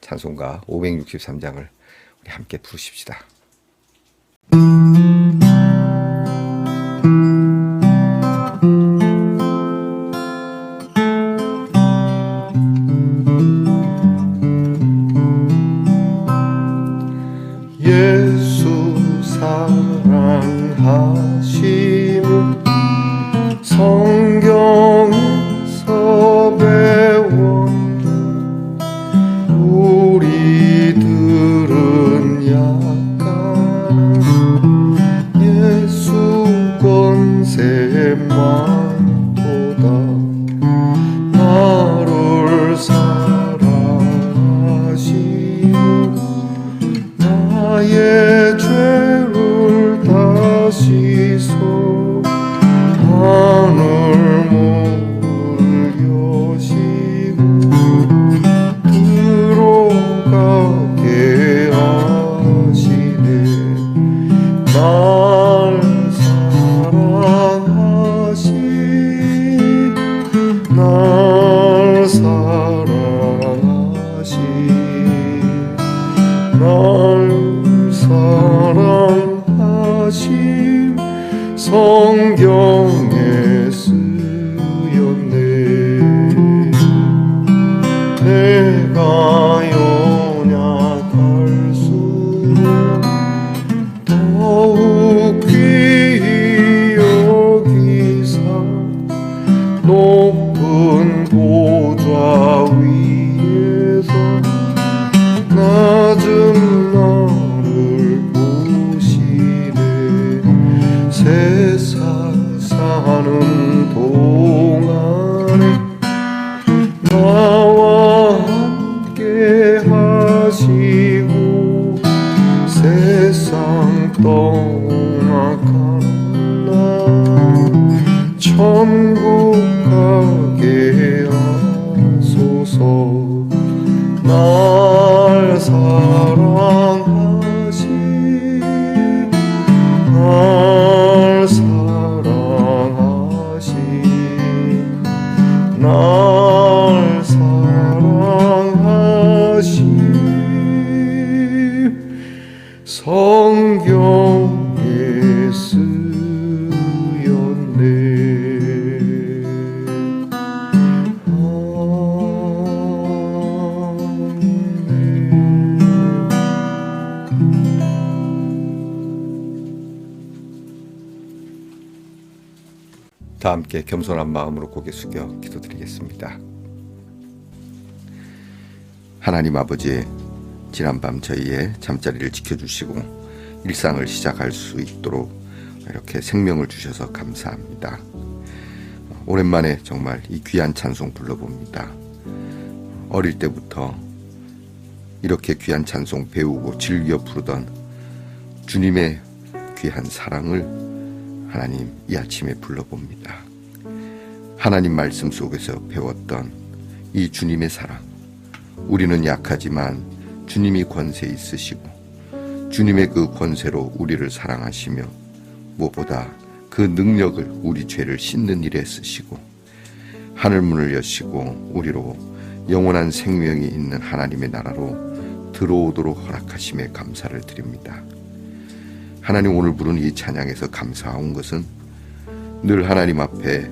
찬송가 563장을 우리 함께 부르십시다. 하심 성경 다 함께 겸손한 마음으로 고개 숙여 기도드리겠습니다. 하나님 아버지, 지난밤 저희의 잠자리를 지켜주시고 일상을 시작할 수 있도록 이렇게 생명을 주셔서 감사합니다. 오랜만에 정말 이 귀한 찬송 불러봅니다. 어릴 때부터 이렇게 귀한 찬송 배우고 즐겨 부르던 주님의 귀한 사랑을 하나님 이 아침에 불러봅니다. 하나님 말씀 속에서 배웠던 이 주님의 사랑. 우리는 약하지만 주님이 권세 있으시고 주님의 그 권세로 우리를 사랑하시며 무엇보다 그 능력을 우리 죄를 씻는 일에 쓰시고 하늘 문을 여시고 우리로 영원한 생명이 있는 하나님의 나라로 들어오도록 허락하심에 감사를 드립니다. 하나님 오늘 부른 이 찬양에서 감사한 것은 늘 하나님 앞에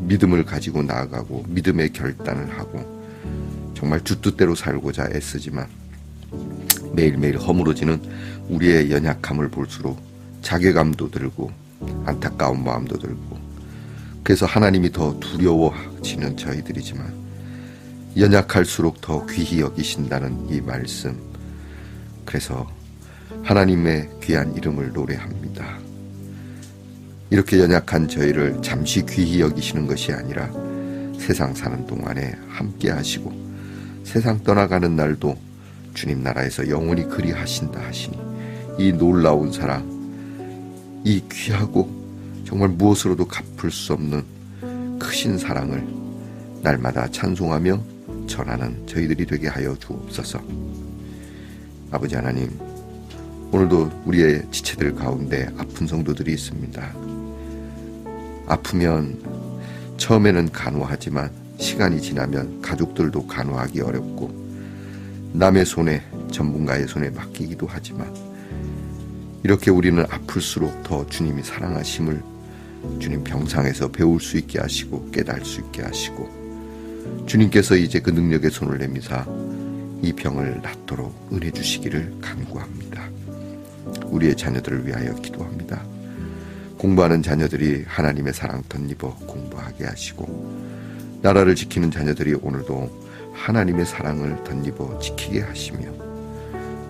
믿음을 가지고 나아가고 믿음의 결단을 하고 정말 주 뜻대로 살고자 애쓰지만 매일매일 허물어지는 우리의 연약함을 볼수록 자괴감도 들고 안타까운 마음도 들고 그래서 하나님이 더 두려워지는 저희들이지만 연약할수록 더 귀히 여기신다는 이 말씀 그래서 하나님의 귀한 이름을 노래합니다. 이렇게 연약한 저희를 잠시 귀히 여기시는 것이 아니라 세상 사는 동안에 함께 하시고 세상 떠나가는 날도 주님 나라에서 영원히 그리하신다 하시니 이 놀라운 사랑 이 귀하고 정말 무엇으로도 갚을 수 없는 크신 사랑을 날마다 찬송하며 전하는 저희들이 되게 하여 주옵소서. 아버지 하나님, 오늘도 우리의 지체들 가운데 아픈 성도들이 있습니다. 아프면 처음에는 간호하지만 시간이 지나면 가족들도 간호하기 어렵고 남의 손에 전문가의 손에 맡기기도 하지만 이렇게 우리는 아플수록 더 주님이 사랑하심을 주님 병상에서 배울 수 있게 하시고 깨달을 수 있게 하시고 주님께서 이제 그 능력의 손을 내미사 이 병을 낫도록 은혜 주시기를 간구합니다. 우리의 자녀들을 위하여 기도합니다. 공부하는 자녀들이 하나님의 사랑 덧입어 공부하게 하시고 나라를 지키는 자녀들이 오늘도 하나님의 사랑을 덧입어 지키게 하시며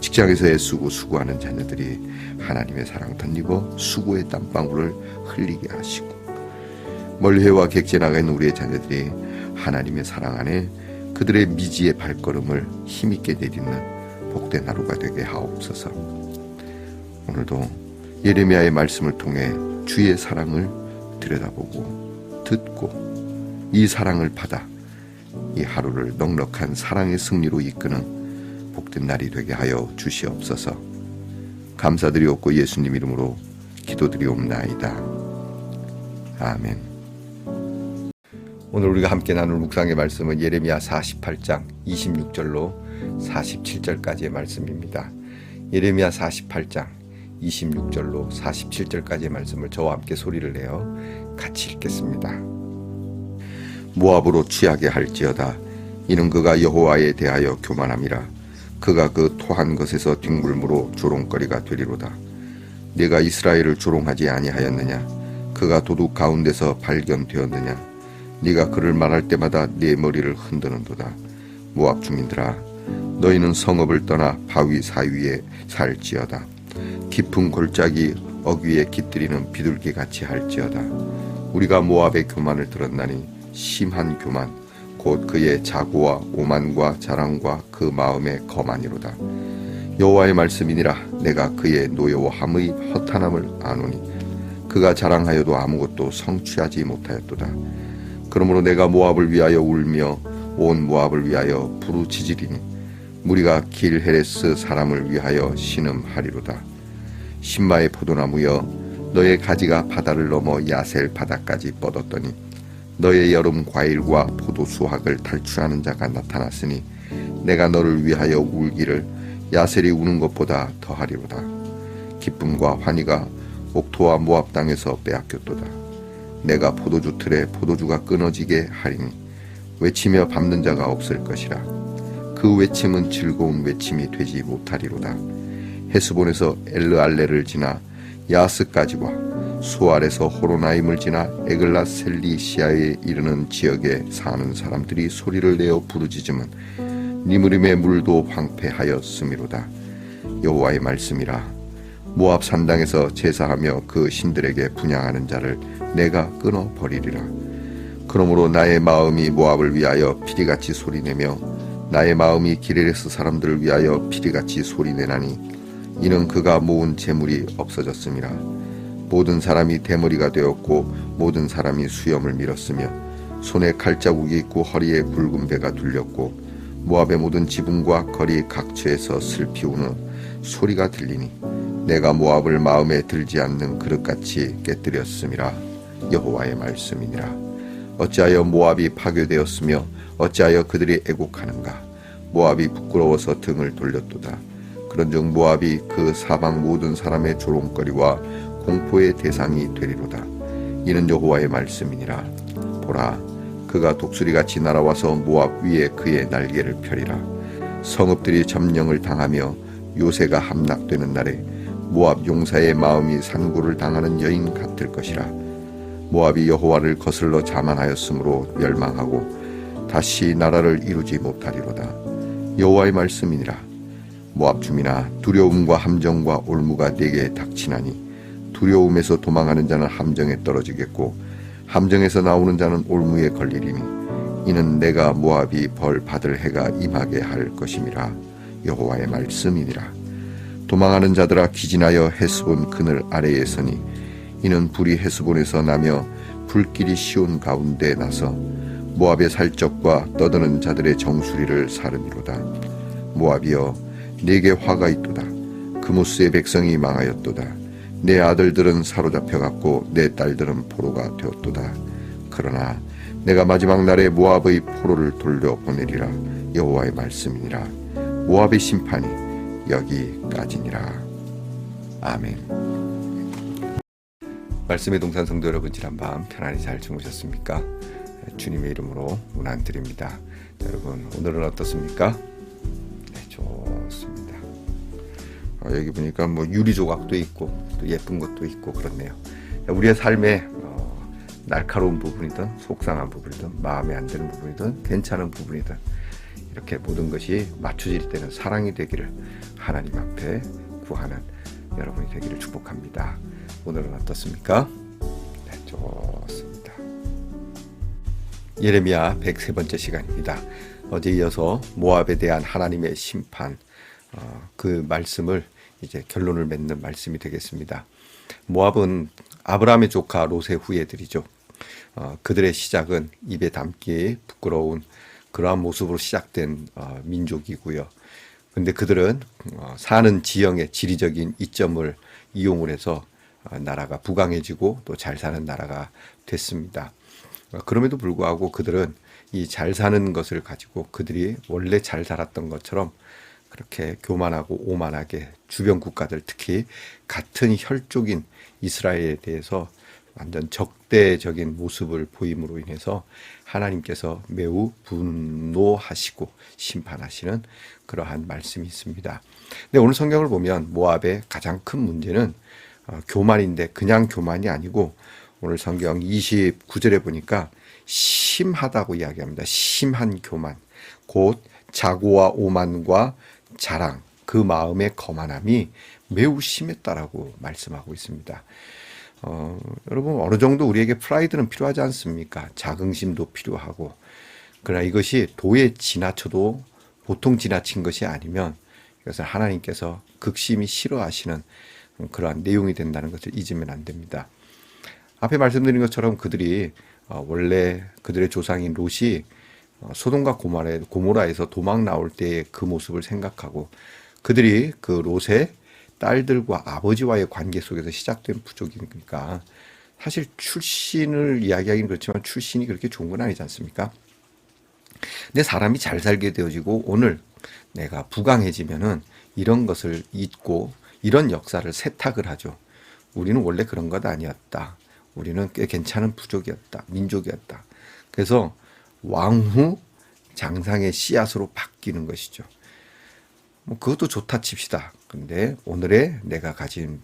직장에서 애쓰고 수고하는 자녀들이 하나님의 사랑 덧입어 수고의 땀방울을 흘리게 하시고 멀리해와 객지에 나가 있는 우리의 자녀들이 하나님의 사랑 안에 그들의 미지의 발걸음을 힘있게 내딛는 복된 하루가 되게 하옵소서. 오늘도 예레미야의 말씀을 통해 주의 사랑을 들여다보고 듣고 이 사랑을 받아 이 하루를 넉넉한 사랑의 승리로 이끄는 복된 날이 되게 하여 주시옵소서. 감사드리옵고 예수님 이름으로 기도드리옵나이다. 아멘. 오늘 우리가 함께 나눌 묵상의 말씀은 예레미야 48장 26절로 47절까지의 말씀입니다. 예레미야 48장 26절로 47절까지의 말씀을 저와 함께 소리를 내어 같이 읽겠습니다. 모압으로 취하게 할지어다. 이는 그가 여호와에 대하여 교만함이라. 그가 그 토한 것에서 뒷물무로 조롱거리가 되리로다. 내가 이스라엘을 조롱하지 아니하였느냐? 그가 도둑 가운데서 발견되었느냐? 네가 그를 말할 때마다 네 머리를 흔드는도다. 모압 주민들아 너희는 성읍을 떠나 바위 사위에 살지어다 깊은 골짜기 어귀에 깃들이는 비둘기 같이 할지어다. 우리가 모압의 교만을 들었나니 심한 교만 곧 그의 자고와 오만과 자랑과 그 마음의 거만이로다. 여호와의 말씀이니라. 내가 그의 노여워함의 허탄함을 아노니 그가 자랑하여도 아무것도 성취하지 못하였도다. 그러므로 내가 모압을 위하여 울며 온 모압을 위하여 부르짖으리니 무리가 길 헤레스 사람을 위하여 신음하리로다. 신마의 포도나무여 너의 가지가 바다를 넘어 야셀 바다까지 뻗었더니 너의 여름 과일과 포도 수확을 탈취하는 자가 나타났으니 내가 너를 위하여 울기를 야셀이 우는 것보다 더하리로다. 기쁨과 환희가 옥토와 모압 땅에서 빼앗겼도다. 내가 포도주 틀에 포도주가 끊어지게 하리니 외치며 밟는 자가 없을 것이라 그 외침은 즐거운 외침이 되지 못하리로다. 헤스본에서 엘르알레를 지나 야스까지와 수알에서 호로나임을 지나 에글라 셀리시아에 이르는 지역에 사는 사람들이 소리를 내어 부르짖음은 니무림의 물도 황폐하였음이로다. 여호와의 말씀이라. 모압 산당에서 제사하며 그 신들에게 분양하는 자를 내가 끊어 버리리라. 그러므로 나의 마음이 모압을 위하여 피리같이 소리내며 나의 마음이 기레레스 사람들을 위하여 피리같이 소리내나니 이는 그가 모은 재물이 없어졌음이라 모든 사람이 대머리가 되었고 모든 사람이 수염을 밀었으며 손에 칼자국이 있고 허리에 붉은 배가 둘렸고 모압의 모든 지붕과 거리 각처에서 슬피 우는 소리가 들리니 내가 모압을 마음에 들지 않는 그릇같이 깨뜨렸음이라 여호와의 말씀이니라 어찌하여 모압이 파괴되었으며 어찌하여 그들이 애곡하는가? 모압이 부끄러워서 등을 돌렸도다. 그런즉 모압이 그 사방 모든 사람의 조롱거리와 공포의 대상이 되리로다. 이는 여호와의 말씀이니라. 보라 그가 독수리같이 날아와서 모압 위에 그의 날개를 펴리라. 성읍들이 점령을 당하며 요새가 함락되는 날에 모압 용사의 마음이 산고를 당하는 여인 같을 것이라 모압이 여호와를 거슬러 자만하였으므로 멸망하고 다시 나라를 이루지 못하리로다. 여호와의 말씀이니라. 모압 주민아 두려움과 함정과 올무가 내게 닥치나니 두려움에서 도망하는 자는 함정에 떨어지겠고 함정에서 나오는 자는 올무에 걸리리니 이는 내가 모압이 벌 받을 해가 임하게 할 것임이라. 여호와의 말씀이니라. 도망하는 자들아 기진하여 헤스본 그늘 아래에 서니 이는 불이 헤스본에서 나며 불길이 시온 가운데 나서 모압의 살적과 떠드는 자들의 정수리를 사르니로다. 모압이여 내게 화가 있도다. 그무스의 백성이 망하였도다. 내 아들들은 사로잡혀 갔고 내 딸들은 포로가 되었도다. 그러나 내가 마지막 날에 모압의 포로를 돌려 보내리라. 여호와의 말씀이니라. 모압의 심판이 여기까지니라. 아멘 말씀의 동산 성도 여러분 지난 밤 편안히 잘 주무셨습니까? 주님의 이름으로 문안 드립니다 자, 여러분 오늘은 어떻습니까? 네, 좋습니다 어, 여기 보니까 뭐 유리 조각도 있고 또 예쁜 것도 있고 그렇네요. 우리의 삶에 어, 날카로운 부분이든 속상한 부분이든 마음에 안 드는 부분이든 괜찮은 부분이든 이렇게 모든 것이 맞춰질 때는 사랑이 되기를 하나님 앞에 구하는 여러분이 되기를 축복합니다. 오늘은 어떻습니까? 네, 좋습니다. 예레미야 103번째 시간입니다. 어제 이어서 모압에 대한 하나님의 심판 어, 그 말씀을 이제 결론을 맺는 말씀이 되겠습니다. 모압은 아브라함의 조카 롯의 후예들이죠. 어, 그들의 시작은 입에 담기 부끄러운 그러한 모습으로 시작된 어, 민족이고요. 근데 그들은 어, 사는 지형의 지리적인 이점을 이용을 해서 어, 나라가 부강해지고 또 잘 사는 나라가 됐습니다. 어, 그럼에도 불구하고 그들은 이 잘 사는 것을 가지고 그들이 원래 잘 살았던 것처럼 그렇게 교만하고 오만하게 주변 국가들 특히 같은 혈족인 이스라엘에 대해서 완전 적대적인 모습을 보임으로 인해서 하나님께서 매우 분노하시고 심판하시는 그러한 말씀이 있습니다. 근데 오늘 성경을 보면 모압의 가장 큰 문제는 어, 교만인데 그냥 교만이 아니고 오늘 성경 29절에 보니까 심하다고 이야기합니다. 심한 교만. 곧 자고와 오만과 자랑, 그 마음의 거만함이 매우 심했다라고 말씀하고 있습니다. 어, 여러분 어느 정도 우리에게 프라이드는 필요하지 않습니까? 자긍심도 필요하고 그러나 이것이 도에 지나쳐도 보통 지나친 것이 아니면 이것을 하나님께서 극심히 싫어하시는 그러한 내용이 된다는 것을 잊으면 안 됩니다. 앞에 말씀드린 것처럼 그들이 어, 원래 그들의 조상인 롯이 어, 소돔과 고모라에, 고모라에서 도망 나올 때의 그 모습을 생각하고 그들이 그 롯의 딸들과 아버지와의 관계 속에서 시작된 부족이니까 사실 출신을 이야기하기는 그렇지만 출신이 그렇게 좋은 건 아니지 않습니까? 근데 사람이 잘 살게 되어지고 오늘 내가 부강해지면은 이런 것을 잊고 이런 역사를 세탁을 하죠. 우리는 원래 그런 것 아니었다. 우리는 꽤 괜찮은 부족이었다. 민족이었다. 그래서 왕후 장상의 씨앗으로 바뀌는 것이죠. 뭐 그것도 좋다 칩시다. 근데 오늘의 내가 가진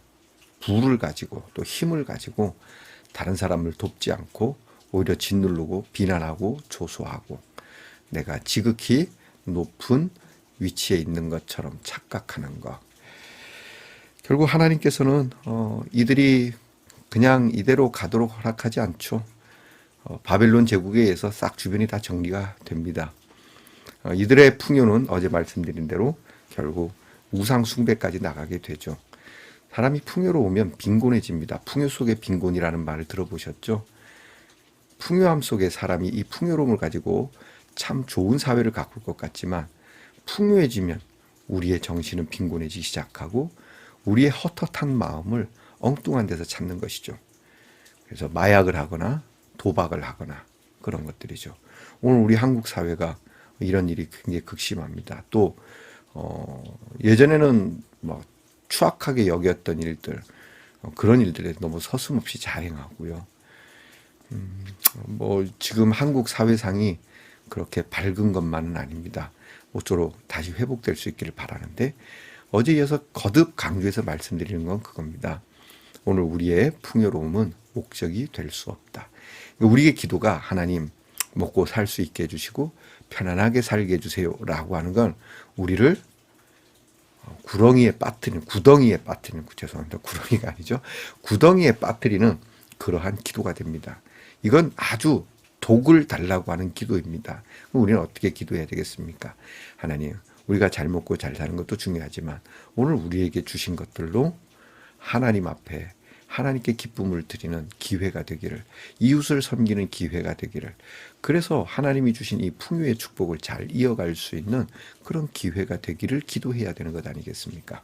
부를 가지고 또 힘을 가지고 다른 사람을 돕지 않고 오히려 짓누르고 비난하고 조소하고 내가 지극히 높은 위치에 있는 것처럼 착각하는 것. 결국 하나님께서는 어, 이들이 그냥 이대로 가도록 허락하지 않죠. 어, 바벨론 제국에 의해서 싹 주변이 다 정리가 됩니다. 어, 이들의 풍요는 어제 말씀드린 대로 결국 우상 숭배까지 나가게 되죠. 사람이 풍요로우면 빈곤해집니다. 풍요 속의 빈곤이라는 말을 들어보셨죠? 풍요함 속에 사람이 이 풍요로움을 가지고 참 좋은 사회를 가꿀 것 같지만 풍요해지면 우리의 정신은 빈곤해지기 시작하고 우리의 헛헛한 마음을 엉뚱한 데서 찾는 것이죠. 그래서 마약을 하거나 도박을 하거나 그런 것들이죠. 오늘 우리 한국 사회가 이런 일이 굉장히 극심합니다. 또 어, 예전에는 뭐 추악하게 여겼던 일들 어, 그런 일들에 너무 서슴없이 자행하고요. 음, 뭐 지금 한국 사회상이 그렇게 밝은 것만은 아닙니다. 모쪼록 다시 회복될 수 있기를 바라는데 어제 이어서 거듭 강조해서 말씀드리는 건 그겁니다. 오늘 우리의 풍요로움은 목적이 될 수 없다. 우리의 기도가 하나님 먹고 살 수 있게 해주시고 편안하게 살게 해주세요라고 하는 건 우리를 구렁이에 빠뜨리는 구덩이에 빠뜨리는 죄송합니다 구렁이가 아니죠 구덩이에 빠뜨리는 그러한 기도가 됩니다. 이건 아주 독을 달라고 하는 기도입니다. 우리는 어떻게 기도해야 되겠습니까? 하나님, 우리가 잘 먹고 잘 사는 것도 중요하지만 오늘 우리에게 주신 것들로 하나님 앞에 하나님께 기쁨을 드리는 기회가 되기를 이웃을 섬기는 기회가 되기를 그래서 하나님이 주신 이 풍요의 축복을 잘 이어갈 수 있는 그런 기회가 되기를 기도해야 되는 것 아니겠습니까?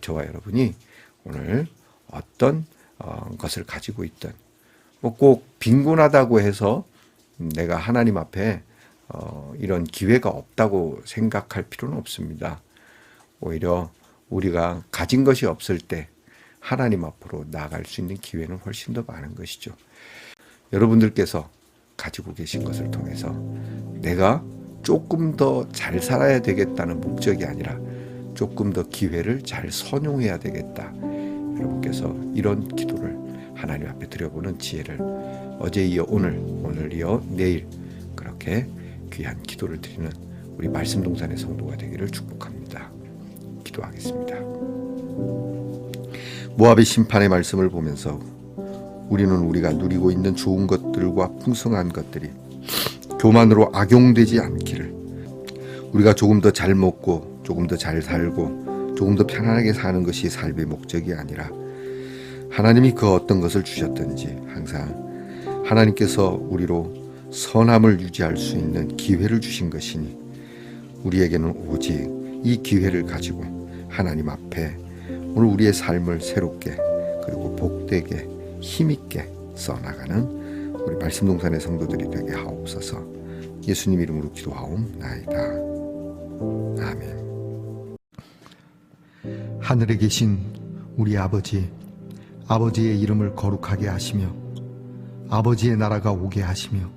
저와 여러분이 오늘 어떤 어, 것을 가지고 있든 뭐 꼭 빈곤하다고 해서 내가 하나님 앞에 어, 이런 기회가 없다고 생각할 필요는 없습니다. 오히려 우리가 가진 것이 없을 때 하나님 앞으로 나아갈 수 있는 기회는 훨씬 더 많은 것이죠. 여러분들께서 가지고 계신 것을 통해서 내가 조금 더 잘 살아야 되겠다는 목적이 아니라 조금 더 기회를 잘 선용해야 되겠다. 여러분께서 이런 기도를 하나님 앞에 드려보는 지혜를 어제 이어 오늘, 오늘 이어 내일 그렇게 귀한 기도를 드리는 우리 말씀 동산의 성도가 되기를 축복합니다. 기도하겠습니다. 모압의 심판의 말씀을 보면서 우리는 우리가 누리고 있는 좋은 것들과 풍성한 것들이 교만으로 악용되지 않기를 우리가 조금 더 잘 먹고 조금 더 잘 살고 조금 더 편안하게 사는 것이 삶의 목적이 아니라 하나님이 그 어떤 것을 주셨든지 항상 하나님께서 우리로 선함을 유지할 수 있는 기회를 주신 것이니 우리에게는 오직 이 기회를 가지고 하나님 앞에 오늘 우리의 삶을 새롭게 그리고 복되게 힘있게 써나가는 우리 말씀동산의 성도들이 되게 하옵소서. 예수님 이름으로 기도하옵나이다. 아멘. 하늘에 계신 우리 아버지, 아버지의 이름을 거룩하게 하시며, 아버지의 나라가 오게 하시며,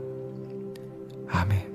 아멘.